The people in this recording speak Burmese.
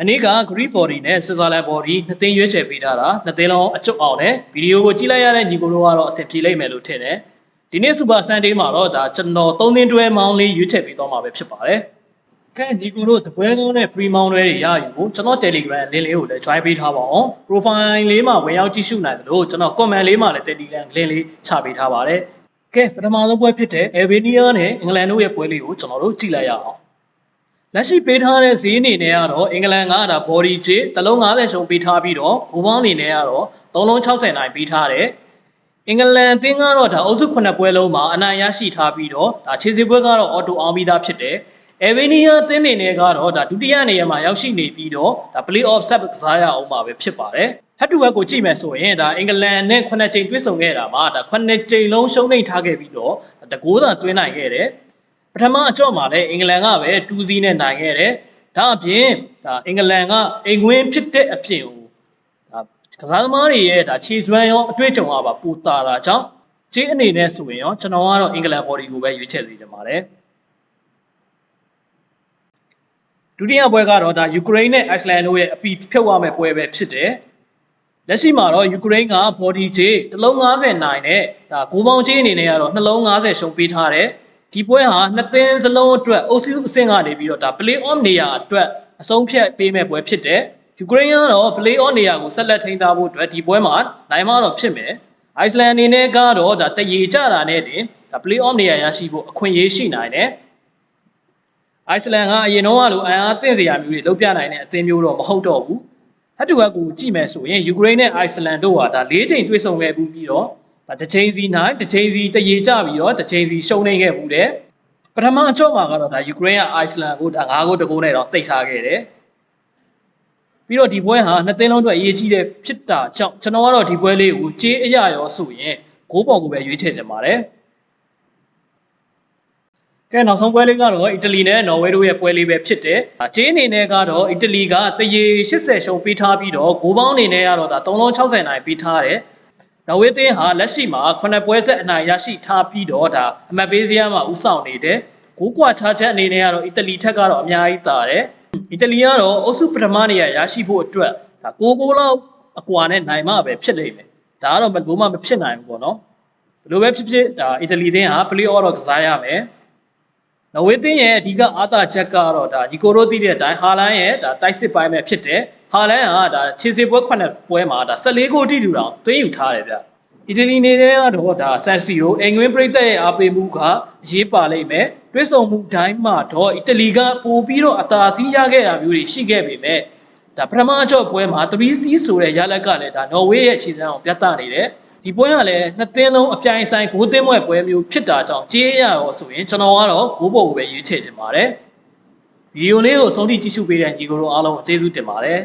အနည်းက Greek body နဲ့ Switzerland body နှစ်သိန်းရွေးချယ်ပေးထားတာနှစ်သိန်းလုံးအကျုပ်အောင်နဲ့ဗီဒီယိုကိုကြည့်လိုက်ရတဲ့ညီကိုတို့ကတော့အဆင်ပြေလိမ့်မယ်လို့ထင်တယ်ဒီနေ့ Super Sunday မှာတော့ဒါကျွန်တော်၃သိန်းတွဲမောင်းလေးရွေးချယ်ပေးသွားမှာပဲဖြစ်ပါတယ်ကဲညီကိုတို့တပွဲကောင်းတဲ့ free မောင်းတွေရယူဖို့ကျွန်တော် Telegram link လေးကိုလည်း join ပေးထားပါအောင် profile လေးမှာဝင်ရောက်ကြည့်ရှုနိုင်တယ်လို့ကျွန်တော် comment လေးမှာလည်း Telegram link လေးချပေးထားပါတယ်ကဲပထမဆုံးပွဲဖြစ်တဲ့ Albania နဲ့အင်္ဂလန်တို့ရဲ့ပွဲလေးကိုကျွန်တော်တို့ကြည့်လိုက်ရအောင် လက်ရှိပေးထားတဲ့ဈေးအနေနဲ့ကတော့အင်္ဂလန်ကဒါ body ချစ်တစ်လုံး90ရှုံပေးထားပြီးတော့ဂိုးပေါင်းအနေနဲ့ကတော့3လုံး60နိုင်ပေးထားတယ်အင်္ဂလန်အသင်းကတော့ဒါအုပ်စု9ပွဲလုံးမှာအနိုင်ရရှိထားပြီးတော့ဒါခြေစစ်ပွဲကတော့အော်တိုအောင်ပြီးသားဖြစ်တယ်အေဗီနီးယားအသင်းအနေနဲ့ကတော့ဒါဒုတိယနေရာမှာရောက်ရှိနေပြီးတော့ဒါ play off set ကစားရအောင်မှာပဲဖြစ်ပါတယ်ဟက်တူဟက်ကိုကြည့်မယ်ဆိုရင်ဒါအင်္ဂလန်နဲ့9ကြိမ်တွေ့ဆုံခဲ့တာမှာဒါ9ကြိမ်လုံးရှုံးနိမ့်ထားခဲ့ပြီးတော့တကိုးသာတွင်းနိုင်ခဲ့တယ် ပထမအကြော့မှာလည်းအင်္ဂလန်ကပဲ2-0နဲ့နိုင်ခဲ့တယ်။ဒါအပြင်ဒါအင်္ဂလန်ကအိမ်ခွင်းဖြစ်တဲ့အပြင်ကိုဒါကစားသမားတွေရဲ့ဒါခြေစွမ်းရောအတွေ့အကြုံကပါပူတာတာကြောင့်ကျေးအနေနဲ့ဆိုရင်ရောကျွန်တော်ကတော့အင်္ဂလန် body ကိုပဲရွေးချယ်စီချင်ပါတယ်။ဒုတိယပွဲကတော့ဒါယူကရိန်းနဲ့အိုက်စလန်တို့ရဲ့အပီဖြုတ်ရမယ့်ပွဲပဲဖြစ်တယ်။လက်ရှိမှာတော့ယူကရိန်းက body ချေတစ်လုံး90နိုင်နဲ့ဒါဂိုးပေါင်းချေအနေနဲ့ကတော့နှလုံး90ရှုံးပေးထားတယ်။ ဒီပွဲဟာနှစ်သင်းစလုံးအတွက်အုပ်စုအဆင့်ကနေပြီးတော့ဒါ play off နေရာအတွက်အဆုံးဖြတ်ပေးမဲ့ပွဲဖြစ်တယ်။ယူကရိန်းကတော့ play off နေရာကိုဆက်လက်ထိန်းထားဖို့အတွက်ဒီပွဲမှာနိုင်မတော့ဖြစ်မယ်။အိုက်စလန်အနေနဲ့ကတော့ဒါတရေကြတာနဲ့တင်ဒါ play off နေရာရရှိဖို့အခွင့်အရေးရှိနိုင်တယ်။အိုက်စလန်ကအရင်တော့ကလိုအန်အားသင့်စရာမျိုးတွေလုပ်ပြနိုင်တဲ့အသင်းမျိုးတော့မဟုတ်တော့ဘူး။ဟက်တူဟက်ကိုကြည့်မယ်ဆိုရင်ယူကရိန်းနဲ့အိုက်စလန်တို့ဟာဒါ၄ချိန်တွေ့ဆုံခဲ့ပြီးတော့ ဒါတစ်ချိန်စီနိုင်တစ်ချိန်စီတရေကြပြီးတော့တစ်ချိန်စီရှုံးနေခဲ့ဘူးတဲ့ပထမအကြော့မှာကတော့ဒါယူကရိန်းကအိုက်စလန်ကိုဒါ၅ဂိုးတကိုးနဲ့တော့တိတ်ထားခဲ့တယ်ပြီးတော့ဒီပွဲဟာနှစ်သိန်းလုံးအတွက်အရေးကြီးတဲ့ဖြစ်တာကြောင့်ကျွန်တော်ကတော့ဒီပွဲလေးကိုကြေးအရရောဆိုရင်ဂိုးပေါ်ကိုပဲရွေးချယ်ချင်ပါတယ်ကဲနောက်ဆုံးပွဲလေးကတော့အီတလီနဲ့နော်ဝေတို့ရဲ့ပွဲလေးပဲဖြစ်တယ်။အချင်းအနေနဲ့ကတော့အီတလီကတရေ80ရှုံပေးထားပြီးတော့ဂိုးပေါင်းအနေနဲ့ကတော့ဒါ360နိုင်ပေးထားတယ်။ နော်ဝေသင်းဟာလက်ရှိမှာ9ပွဲဆက်အနိုင်ရရှိထားပြီးတော့ဒါအမတ်ပေးစရာမှာဥဆောင်နေတယ်။ဂိုးကွာခြားချက်အနေနဲ့ကတော့အီတလီထက်ကတော့အများကြီးတာတယ်။အီတလီကတော့အုပ်စုပထမနေရာရရှိဖို့အတွက်ဒါ6ဂိုးလောက်အကွာနဲ့နိုင်မှပဲဖြစ်လိမ့်မယ်။ဒါကတော့ဘယ်လိုမှမဖြစ်နိုင်ဘူးပေါ့နော်။ဘယ်လိုပဲဖြစ်ဖြစ်ဒါအီတလီတင်းဟာ play off တော့ကစားရမယ်။နော် ဝေးတင်းရဲ့အဓိကအားသာချက်ကတော့ဒါညီကိုတို့သိတဲ့အတိုင်းဟာလန်ရဲ့ဒါတိုက်စစ်ပိုင်းပဲဖြစ်တယ်ဟာလန်ကဒါခြေစစ်ပွဲ9ပွဲမှာဒါ14ဂိုးတိတူတောင်သွင်းယူထားတယ်ဗျအီတလီနေတဲ့ကတော့ဒါဆန်စီယိုအင်္ဂဝင်းပရိသတ်ရဲ့အားပေးမှုကအရေးပါလိမ့်မယ်တွဲဆုံမှုတိုင်းမှာတော့အီတလီကပိုပြီးတော့အသာစီးရခဲ့တာမျိုးတွေရှိခဲ့ပေမဲ့ဒါပထမအကြော့ပွဲမှာ 3C ဆိုတဲ့ရလက်ကလည်းဒါနော်ဝေးရဲ့ခြေစမ်းကိုပြသနေတယ် ဒီပွဲကလည်းနှစ်သင်းလုံးအပြိုင်ဆိုင်ဂိုးသင်းပွဲပွဲမျိုးဖြစ်တာကြောင့်ကြေးရရောဆိုရင်ကျွန်တော်ကတော့ဂိုးပေါ်ကိုပဲရွေးချယ်ချင်ပါတယ်ဗီဒီယိုလေးကိုဆုံးထိကြည့်ရှုပေးတဲ့ညီကိုတို့အားလုံးကိုကျေးဇူးတင်ပါတယ်